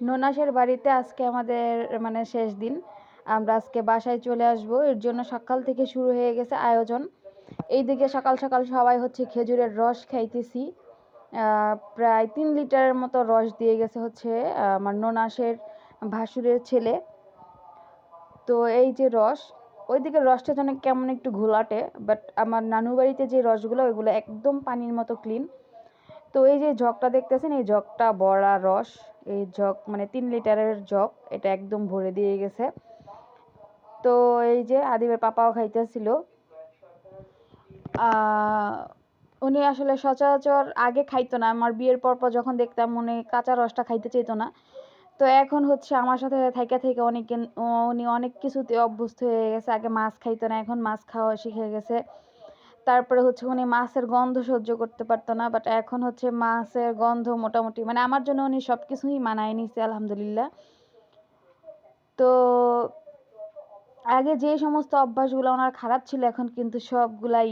ননাসের বাড়িতে আজকে আমাদের মানে শেষ দিন। আমরা আজকে বাসায় চলে আসব। এর জন্য সকাল থেকে শুরু হয়ে গেছে আয়োজন। এইদিকে সকাল সকাল সবাই হচ্ছে খেজুরের রস খাইতেছি। প্রায় তিন লিটারের মতো রস দিয়ে গেছে হচ্ছে আমার ননাসের ভাসুরের ছেলে। তো এই যে রস ওইদিকে রসটা যেন কেমন একটু ঘোলাটে বাট আমার নানু বাড়িতে যে রসগুলো, ওইগুলো একদম পানির মতো ক্লিন তো এই যে জগটা দেখতেছেন, এই জগটা বড়া রস। এই জগ মানে তিন লিটারের জগ, এটা একদম ভরে দিয়ে গেছে। তো এই যে আদিবের পাপাও খাইতেছিল। উনি আসলে সচরাচর আগে খাইতো না। আমার বিয়ের পর পর যখন দেখতাম উনি কাঁচা রসটা খাইতে চাইতো না। তো এখন হচ্ছে আমার সাথে থাইকা থেকে অনেক, উনি অনেক কিছুতে অভ্যস্ত হয়ে গেছে। আগে মাছ খাইতো না, এখন মাছ খাওয়া শিখে গেছে। তারপরে হচ্ছে উনি মাছের গন্ধ সহ্য করতে পারতো না বাট এখন হচ্ছে মাছের গন্ধ মোটামুটি মানে আমার জন্য উনি সব কিছুই মানায় নিছে, আলহামদুলিল্লাহ। তো আগে যে সমস্ত অভ্যাসগুলো ওনার খারাপ ছিল, এখন কিন্তু সবগুলাই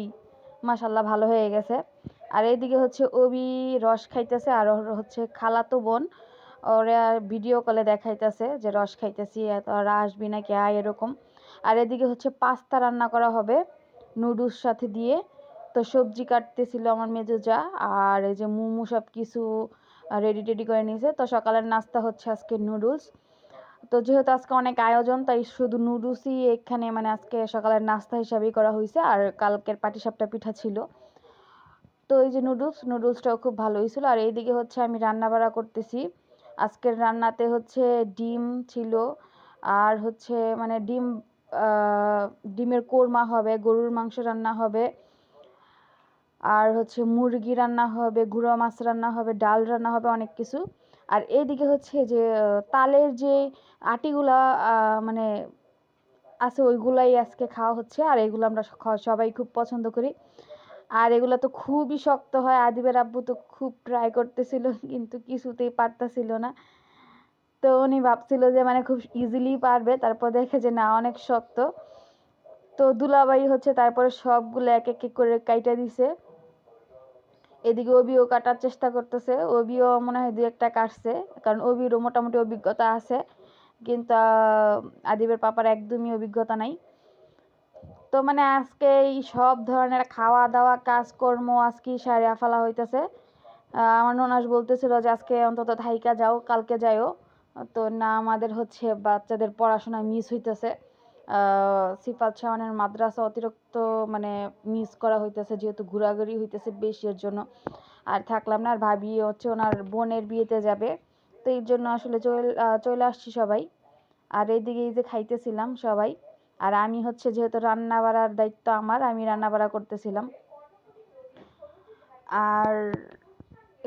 মাসাল্লাহ ভালো হয়ে গেছে। আর এইদিকে হচ্ছে অবি রস খাইতেছে, আর হচ্ছে খালাতো বোন, ওরা ভিডিও কলে দেখাইতেছে যে রস খাইতেছি ওরা আসবি নাকি, আয় এরকম। আর এদিকে হচ্ছে পাস্তা রান্না করা হবে। নুডলস সাথে দিয়ে তো সবজি কাটতেছিল আমার মেজো যা, আর এই যে মোমো সব কিছু রেডি টেডি করে নিয়েছে। তো সকালের নাস্তা হচ্ছে আজকে নুডলস। তো যেহেতু আজকে অনেক আয়োজন, তাই শুধু নুডলসই এখানে মানে আজকে সকালের নাস্তা হিসাবেই করা হয়েছে, আর কালকের পাটিসাপটা পিঠা ছিল। তো এই যে নুডলস, নুডলসটাও খুব ভালো হয়েছিল আর এইদিকে হচ্ছে আমি রান্না বাড়া করতেছি। আজকের রান্নাতে হচ্ছে ডিম ছিল, আর হচ্ছে মানে ডিম ডিমের কোরমা হবে, গরুর মাংস রান্না হবে, আর হচ্ছে মুরগি রান্না হবে গুঁড়ো মাছ রান্না হবে, ডাল রান্না হবে, অনেক কিছু। আর এইদিকে হচ্ছে যে তালের যে আটিগুলা মানে আছে ওইগুলাই আজকে খাওয়া হচ্ছে, আর এগুলো আমরা সবাই খুব পছন্দ করি। আর এগুলো তো খুবই শক্ত হয়, আদিবের আব্বু তো খুব ট্রাই করতেছিল, কিন্তু কিছুতেই পারতেছিল না। তো উনি ভাবছিল যে মানে খুব ইজিলি পারবে, তারপর দেখে যে না, অনেক শক্ত। তো দুলাবাই হচ্ছে তারপরে সবগুলো এক এক করে কাইটা দিছে। এদিকে অবিও কাটার চেষ্টা করতেছে। অবিও মনে হয় দু একটা কাটছে, কারণ অবিরও মোটামুটি অভিজ্ঞতা আছে। কিন্তু আদিবের পাপার একদমই অভিজ্ঞতা নাই। তো মানে আজকে এই সব ধরনের খাওয়া দাওয়া কাজকর্ম আজকে সারিয়া ফেলা হইতেছে। আমার ননাস বলতেছিল যে আজকে অন্তত থাইকা যাও, কালকে যাইও। তো না আমাদের হচ্ছে বাচ্চাদের পড়াশোনা মিস হইতেছে। সিফাত শাওনের মাদ্রাসা অতিরিক্ত মানে মিস করা হইতেছে, যেহেতু ঘোরাঘুরি হইতেছে বেশি এর জন্য। আর থাকলাম না, আর ভাবি হচ্ছে ওনার বোনের বিয়েতে যাবে। তো এই জন্য আসলে চলে চলে আসছি সবাই। আর এইদিকে এই যে খাইতেছিলাম সবাই। আর আমি হচ্ছে যেহেতু রান্না বাড়ার দায়িত্ব আমার, আমি রান্না বাড়া করতেছিলাম। আর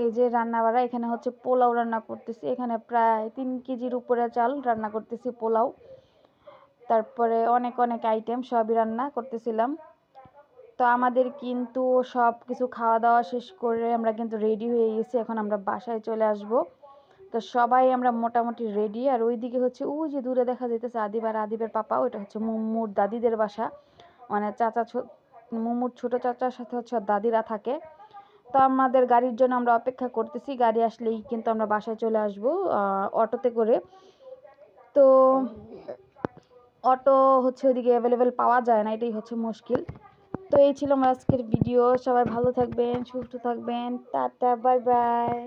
এই যে রান্না বাড়া এখানে হচ্ছে পোলাও রান্না করতেছি। এখানে প্রায় তিন কেজির উপরে চাল রান্না করতেছি পোলাও। তারপরে অনেক অনেক আইটেম সবই রান্না করতেছিলাম। তো আমাদের কিন্তু সব কিছু খাওয়া দাওয়া শেষ করে আমরা কিন্তু রেডি হয়ে গেছি। এখন আমরা বাসায় চলে আসব। তো সবাই আমরা মোটামুটি রেডি আর ওইদিকে হচ্ছে, ওই যে দূরে দেখা যেতেছে আদিব আর আদিবের পাপা, ওইটা হচ্ছে মুম্মুর দাদিদের বাসা। মানে চাচা মুম্মুর ছোট চাচার সাথে হচ্ছে দাদিরা থাকে। তো আমাদের গাড়ির জন্য আমরা অপেক্ষা করতেছি, গাড়ি আসলেই কিন্তু আমরা বাসায় চলে আসব অটোতে করে। তো অটো হচ্ছে ওইদিকে অ্যাভেলেবেল পাওয়া যায় না, এটাই হচ্ছে মুশকিল। তো এই ছিল আমার আজকের ভিডিও সবাই ভালো থাকবেন, সুস্থ থাকবেন, টাটা বাই বাই